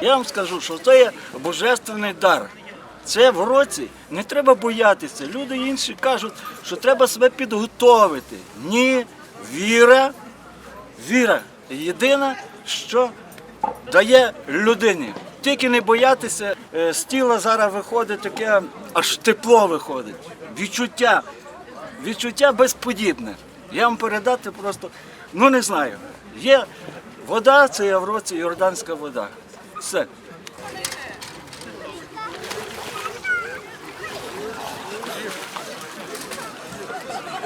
Я вам скажу, что это божественный дар. Це в році не треба боятися. Люди інші кажуть, що треба себе підготовити. Ні, віра, віра єдина, що дає людині. Тільки не боятися, е, з тіла зараз виходить таке, аж тепло виходить. Відчуття. Відчуття безподібне. Я вам передати просто, ну не знаю. Є вода, це є в році Йорданська вода. Все.